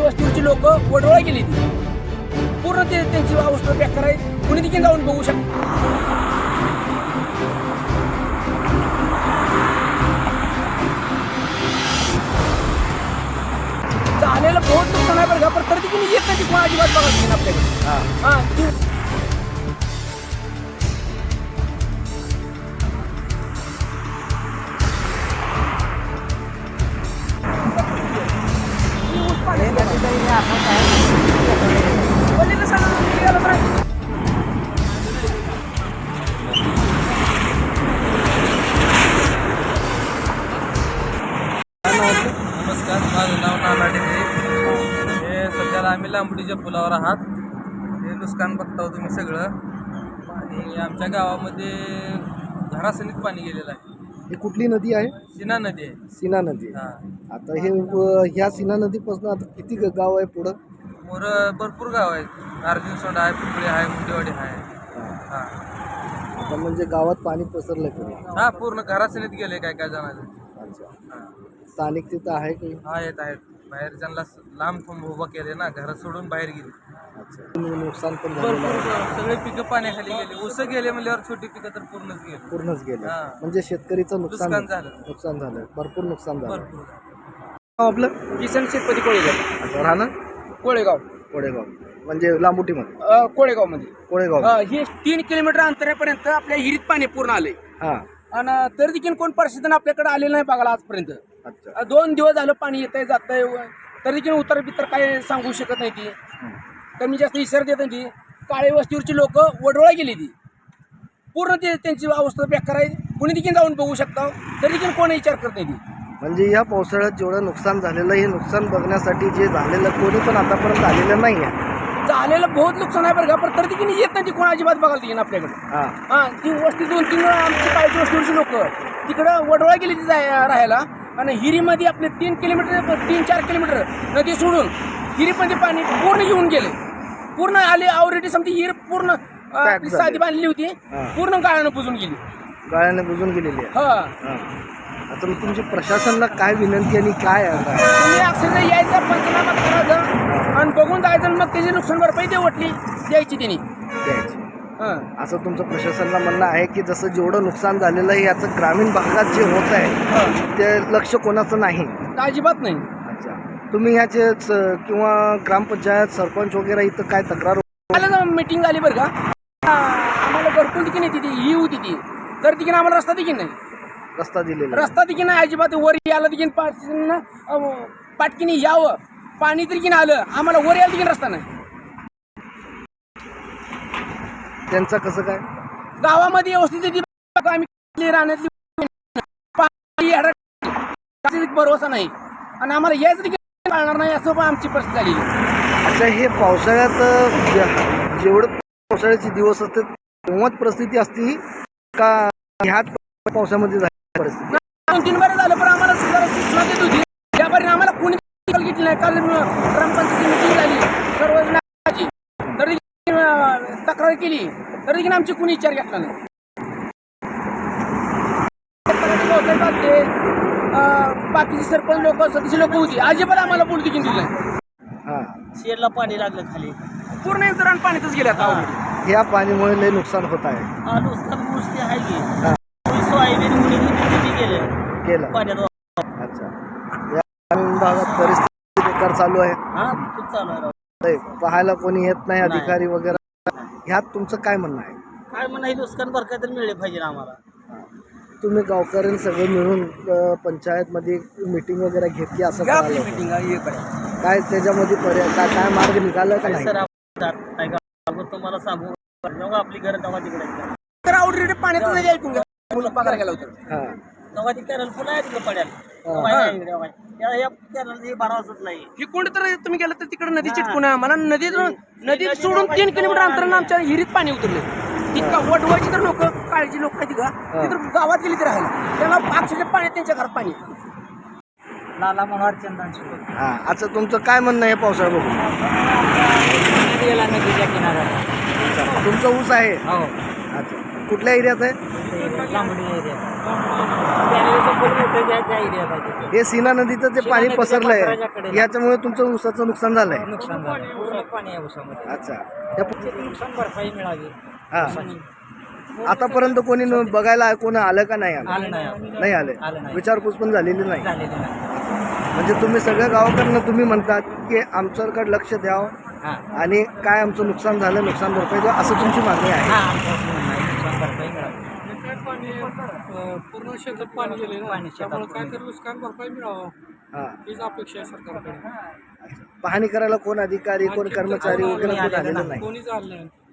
गेली ती. पूर्ण ते त्यांची अवस्था बेकार आहे कुणी देखील जाऊन बघू शकतो झालेलं बहुत नुकसान आहे बरं का पण तर देखील येत नाही ती कोण अजिबात बघा आपल्याकडे. हा. नमस्कार माझं नाव नाना हे सध्याला आम्ही लांबडीच्या पुलावर आहात. हे नुकसान बघता तुम्ही सगळं. आणि आमच्या गावामध्ये घरासनीत पाणी गेलेलं आहे. ही कुठली नदी आहे? सिना नदी आहे. सीना नदी हां. आता हे ह्या सीना नदीपासून आता किती गाव आहे पुढं? मोर भरपूर गाव आहेत. अर्जुन सोंडा आहे पिंपळे आहे मुंडेवाडी आहे. हां. आता म्हणजे गावात पाणी पसरलं पुढे. हां पूर्ण घरासनीत गेले काय काय जणांचे अच्छा. हां स्थानिक तिथं आहे काही आहेत आहेत. बाहेर ज्यांना लांब थंब उभं केले ना घरात सोडून बाहेर गेले. अच्छा. नुकसान पण झालेलं भरपूर आहे. सगळे पिकं पाण्याखाली गेले. ऊस गेले म्हणल्यावर छोटी पिकं तर पूर्णच गेले. पूर्णच गेलं. हा. म्हणजे शेतकरीचं नुकसान नुकसान झालं. नुकसान झालं. भरपूर नुकसान झालं. भरपूर. नाव आपलं किसन शेतपती आता राहणार? कोळेगाव. कोळेगाव. म्हणजे लांबुटीमध्ये? अ, कोळेगावमध्ये. कोळेगाव. अ, हे तीन किलोमीटर अंतरापर्यंत आपल्या हिरीत पाणी पूर्ण आलंय. हा. आणि तरी देखील कोण परिस्थितीनं आपल्याकडे आलेलं नाही बघायला आजपर्यंत. अच्छा. अ, दोन दिवस झालं पाणी येतंय जातंय व- तरी देखील उतर बितर काय सांगू शकत नाही ती. कमी जास्त इशारा देत नाही ती. काळे वस्तीवरची लोक वडोळा गेली ती. पूर्ण ते त्यांची अवस्था बेकार आहे. कुणी देखील जाऊन बघू शकता. तरी देखील कोणी विचार करत नाही ती. म्हणजे या पावसाळ्यात जेवढं नुकसान झालेलं हे नुकसान बघण्यासाठी जे झालेलं कोणी पण आतापर्यंत आलेलं नाही आहे. झालेलं बहुत नुकसान आहे बरं का पण तरी देखील येत नाही ती कोण अजिबात बघायला देखील आपल्याकडे. हा. हा ती वस्ती दोन तीन वेळा आमची काळजी वस्तीवरची लोक. तिकडं वडोळा गेली ती जाय राहायला आणि हिरीमध्ये आपले तीन किलोमीटर तीन चार किलोमीटर नदी सोडून हिरीमध्ये पाणी पूर्ण येऊन गेले. पूर्ण आले ऑलरेडी समजा हिर पूर्ण अं, आपली. साधी बांधली होती. पूर्ण गाळानं बुजून गेली. गाळ्याने बुजून गेलेली आहे. हा. हा. आता मग तुमची प्रशासनाला काय विनंती आणि काय आता? तुम्ही अक्षरशः यायचं पंचनामा करायचं आणि बघून जायचं मग त्याची नुकसान भरपाई देवटली द्यायची त्यांनी द्यायची. हा. असं तुमचं प्रशासनाला म्हणणं आहे की जसं जेवढं नुकसान झालेलं आहे याचं ग्रामीण भागात जे होत आहे. ते लक्ष कोणाचं नाही? अजिबात नाही. अच्छा. तुम्ही ह्याचे किंवा ग्रामपंचायत सरपंच वगैरे इथं काय तक्रार मला मीटिंग झाली बरं का? आम्हाला भरपूर देखील येते ती ही होती ती. तर तिकीन आम्हाला रस्ता देखील नाही. रस्ता दिलेला? रस्ता देखील नाही अजिबात वर यायला देखील पाटकीने यावं. पाणी देखील आलं आम्हाला वर यायला देखील रस्ता नाही. त्यांचं कसं काय? गावामध्ये व्यवस्थित आम्ही राहण्यातली भरोसा नाही. आणि आम्हाला यायचं देखील कळणार नाही असं पण आमची परिस्थिती आहे. अच्छा हे पावसाळ्यात जेवढं पावसाळ्याचे दिवस असतात तेव्हाच परिस्थिती असती का ह्याच पावसामध्ये झाली? दोन तीन बरं झालं पण आम्हाला सुद्धा सूचना देत होती त्यापर्यंत आम्हाला कोणी दखल घेतली नाही. काल अं, ग्रामपंचायतीची मिटिंग झाली. सर्व जणांची तरी तक्रार केली. तरी देखील आमची कोणी विचार घेतला नाही. बाकीचे सरपंच लोक सदस्य लोक होती. अजिबात आम्हाला बोलू देखील दिलं नाही. हां. शेरला पाणी लागलं खाली. पूर्ण जण पाण्यातच गेले आता. ह्या पाणीमुळे लय नुकसान होत आहे. हा नुसतं गोष्टी आहे की. हा. सोयाबीन केलं. पाण्यात अच्छा. या परिस्थिती बेकार चालू आहे. हा खूप चालू आहे राव. ते पाहायला कोणी येत नाही नाही. अधिकारी वगैरे. ह्यात तुमचं काय म्हणणं आहे? काय म्हणा हे नुकसान तर मिळले पाहिजे आम्हाला. तुम्ही गावकऱ्यांनी सगळे मिळून अ, पंचायतमध्ये मीटिंग वगैरे घेतली असं घ्या आपली कळालं. meeting, हा, ये कडे. काय त्याच्यामध्ये पर्याय काय काय मार्ग निघाला का नाही? सर आपण जात नाही का? आपण तुम्हाला सांगू आपली घर तेव्हा तिकडे. तर ऑलरेडी ऐकून घ्या. मुलं पगार गेला होता हां. तेव्हा ती कॅनल पुन्हा आहे तिकडे पडेल. तेव्हा आहे इकडे, तेव्हा आहे. या या कॅनल हे भरावंच नाही. ही कोणी तर तुम्ही गेलं तर तिकडे नदी चिटकून आहे. मला नदीत नदीत सोडून तीन किलोमीटर अंतरानं आमच्या हिरीत पाणी उतरले. ती का- वडवायची तर लोक काळजी लोक आहेत का ती तर गावात गेली तर राहायला. त्यांना अक्षरशः पाणी त्यांच्या घरात पाणी लाला मनोहर चंदन हां. अच्छा तुमचं काय म्हणणं आहे पावसाळा बघून? गेला नदीच्या किनाऱ्याला. अच्छा, तुमचं ऊस आहे? हो. अच्छा. कुठल्या एरियात आहे? लांबडी एरिया. कॅनलचं पूल मोठं ज्या त्या एरियात आहे तिथे. हे सीना नदीचं जे पाणी पात्राच्या कडेला. याच्यामुळे तुमचं ऊसाचं नुकसान झालं पूर्ण पाणी आहे उसामध्ये अच्छा. या पु- त्याची नुकसान भरपाई मिळावी. हा. उसाची. आतापर्यंत कोणी न- बघायला कोण आलं का नाही आलं? आलं नाही आलं. नाही आलं. आले नाही. विचारपूस पण झालेली नाही. झालेलं नाही. म्हणजे तुम्ही सगळ्या गावाकडनं तुम्ही म्हणतात की आमच्याकडे लक्ष द्यावं हा. आणि काय आमचं नुकसान झालं नुकसान भरपाई द्या असं तुमची मागणी आहे. हा आमचं असं म्हणणं आहे, नुकसान भरपाई मिळावी पूर्ण शेतात पाणी गेले ना पाणी शेतात त्यामुळे काय तर नुकसान भरपाई मिळावं. हा. हीच अपेक्षा आहे सरकारकडे. पाहणी करायला कोण अधिकारी कोण कर्मचारी वगैरे कोण आलेलं नाही. कोणीच आलं नाही.